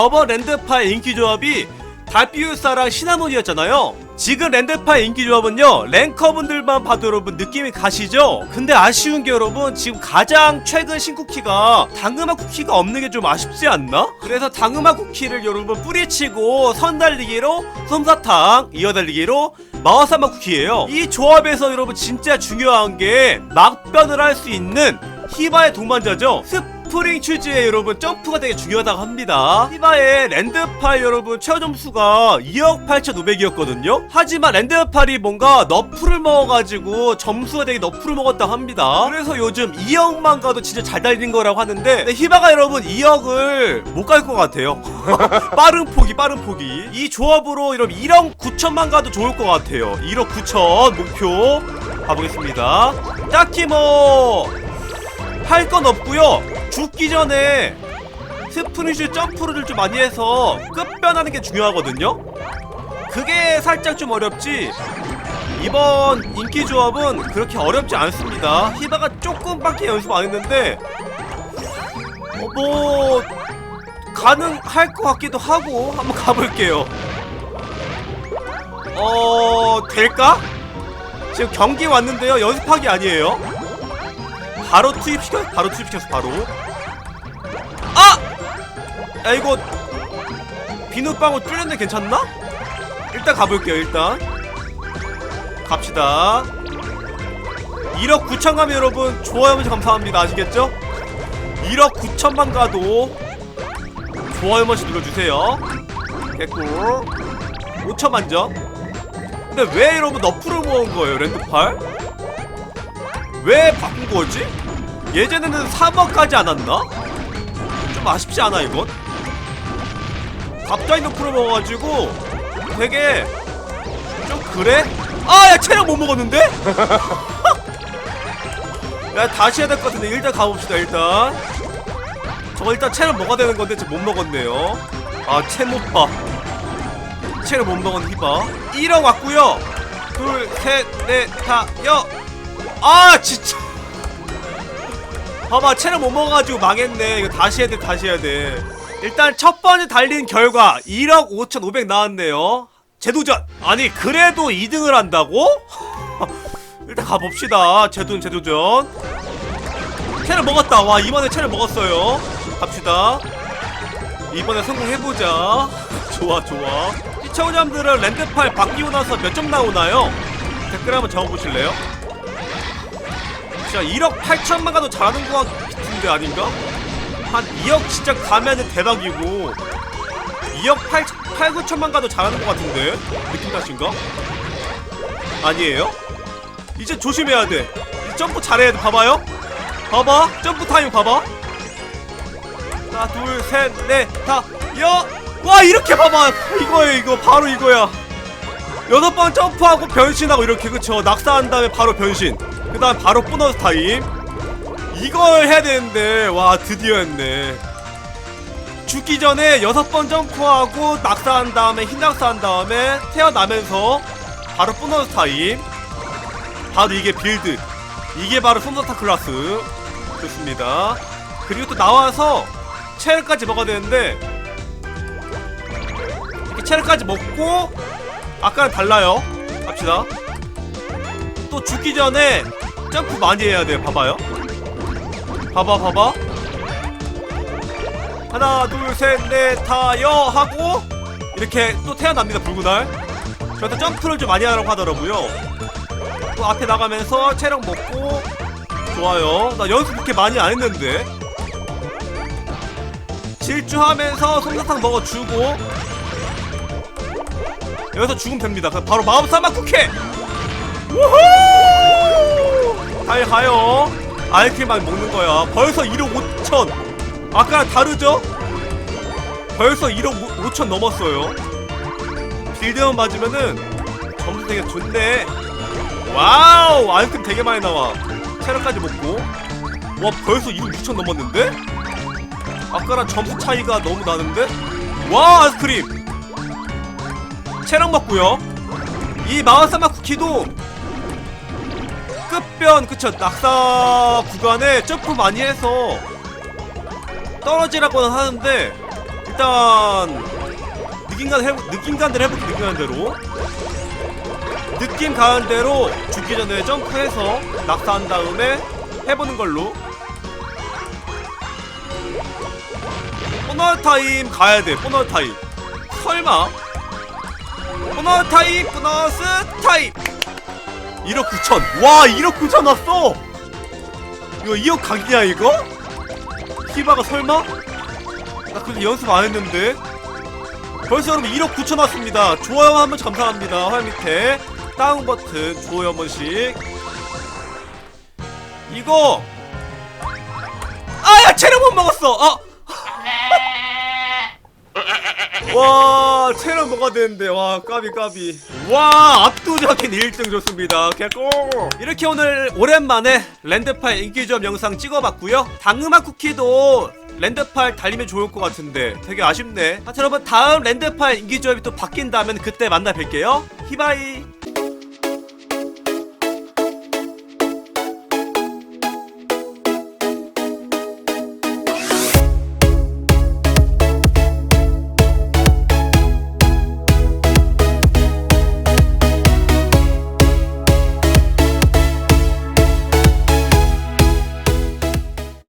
저번 랜드파의 인기 조합이 달피우사랑 시나몬이었잖아요. 지금 랜드파의 인기 조합은요 랭커분들만 봐도 여러분 느낌이 가시죠? 근데 아쉬운 게 여러분 지금 가장 최근 신쿠키가 당금화 쿠키가 없는 게 좀 아쉽지 않나? 그래서 당금화 쿠키를 여러분 뿌리치고 선달리기로 솜사탕 이어달리기로 마와사마 쿠키예요. 이 조합에서 여러분 진짜 중요한 게 막변을 할 수 있는 히바의 동반자죠. 스프링 츄즈의 여러분 점프가 되게 중요하다고 합니다. 히바의 랜드팔 여러분 최저 점수가 2억 8,500이었거든요. 하지만 랜드팔이 뭔가 너프를 먹어가지고 점수가 되게 너프를 먹었다고 합니다. 그래서 요즘 2억만 가도 진짜 잘 달린 거라고 하는데 히바가 여러분 2억을 못 갈 것 같아요. 빠른 포기 빠른 포기. 이 조합으로 여러분 1억 9천만 가도 좋을 것 같아요. 1억 9천 목표 가보겠습니다. 딱히 뭐 할 건 없고요. 죽기 전에 스프린슛 점프를 좀 많이 해서 끝변하는 게 중요하거든요. 그게 살짝 좀 어렵지. 이번 인기 조합은 그렇게 어렵지 않습니다. 히바가 조금밖에 연습 안 했는데 어, 뭐 가능할 것 같기도 하고 한번 가볼게요. 어 될까? 지금 경기 왔는데요. 연습하기 아니에요. 바로 투입시켜 바로 투입시켰어 바로 아! 야 이거 비눗방울 뚫렸는데 괜찮나? 일단 가볼게요 일단 갑시다 1억 9천 가면 여러분 좋아요 먼저 감사합니다 아시겠죠? 1억 9천만 가도 좋아요 먼저 눌러주세요 개꿀 5천만 점 근데 왜 여러분 너프를 모은 거예요 랜드팔? 왜 바꾼 거지? 예전에는 3억까지 안 왔나? 좀 아쉽지 않아 이건? 갑자기 너프를 먹어가지고 되게 좀 그래? 아야 체력 못 먹었는데? 야 다시 해야 될 것 같은데 일단 가봅시다 일단 저거 일단 체력 먹어야 되는 건데 지금 못 먹었네요 아 채못봐 체력 못 먹은 히바 1억 왔고요 둘 셋 넷 다 여 아 진짜 봐봐 체력 못 먹어가지고 망했네. 이거 다시 해야 돼 다시 해야 돼. 일단 첫 번째 달린 결과 1억 5,500 나왔네요. 재도전. 아니 그래도 2등을 한다고? 일단 가봅시다. 재도전 재도전. 체력 먹었다. 와 이번에 체력 먹었어요. 갑시다. 이번에 성공해보자. 좋아 좋아. 시청자분들은 랜드팔 바뀌고 나서 몇 점 나오나요? 댓글 한번 적어보실래요? 진짜 1억 8천만 가도 잘하는 것 같은데 아닌가? 한 2억 진짜 가면은 대박이고 2억 8, 8 9천만 가도 잘하는 것 같은데? 느낌 탓인가? 아니에요? 이제 조심해야 돼. 점프 잘해야 돼. 봐봐요. 봐봐. 점프 타임 봐봐. 하나 둘셋넷다여와 이렇게 봐봐. 이거예요 이거. 바로 이거야. 여섯 번 점프하고 변신하고 이렇게 그쵸? 낙사한 다음에 바로 변신 그 다음 바로 보너스 타임. 이걸 해야 되는데 와 드디어 했네. 죽기 전에 여섯 번 점프하고 낙사한 다음에 흰낙사한 다음에 태어나면서 바로 보너스 타임. 바로 이게 빌드. 이게 바로 솜사타 클라스. 좋습니다. 그리고 또 나와서 체력까지 먹어야 되는데 이렇게 체력까지 먹고 아까랑 달라요. 갑시다 또 죽기 전에 점프 많이 해야 돼요 봐봐요. 봐봐 봐봐. 하나 둘 셋 넷 다여 하고 이렇게 또 태어납니다 붉은알 저한테 점프를 좀 많이 하라고 하더라고요. 또 앞에 나가면서 체력 먹고. 좋아요. 나 연습 그렇게 많이 안 했는데. 질주하면서 솜사탕 먹어주고. 여기서 죽으면 됩니다. 바로 마법사막 쿠케 우후! 잘 가요. 아이템만 먹는 거야. 벌써 1억 5천. 아까랑 다르죠? 벌써 1억 5천 넘었어요. 빌드만 맞으면은 점수 되게 좋네. 와우! 아이템 되게 많이 나와. 체력까지 먹고. 와 벌써 1억 6천 넘었는데? 아까랑 점수 차이가 너무 나는데? 와 아이스크림! 체력 먹고요. 이 마와사마 쿠키도 끝변 그쵸? 낙사 구간에 점프 많이 해서 떨어지라고는 하는데 일단 일단 느낌 가 해, 느낌 가는 대로 해볼게 느낌 가는 대로. 느낌 가는 대로 죽기 전에 점프해서 낙사한 다음에 해보는 걸로. 보너스 타임 가야 돼 보너스 타임. 설마? 보너스 타임 보너스 타임 1억 9천. 와 1억 9천 왔어. 이거 2억 각이야 이거? 히바가 설마? 나 그렇게 연습 안 했는데. 벌써 여러분 1억 9천 왔습니다. 좋아요 한 번 감사합니다. 화면 밑에 다운 버튼 좋아요 한 번씩. 이거. 아야 체력 못 먹었어. 아 와 체력 먹어야 되는데. 와 까비 까비. 와 압도적인 1등 좋습니다. 개꿀! 이렇게 오늘 오랜만에 랜드파일 인기조합 영상 찍어봤고요. 당음악 쿠키도 랜드파일 달리면 좋을 것 같은데 되게 아쉽네. 하여튼 여러분 다음 랜드파일 인기조합이 또 바뀐다면 그때 만나 뵐게요. 히바이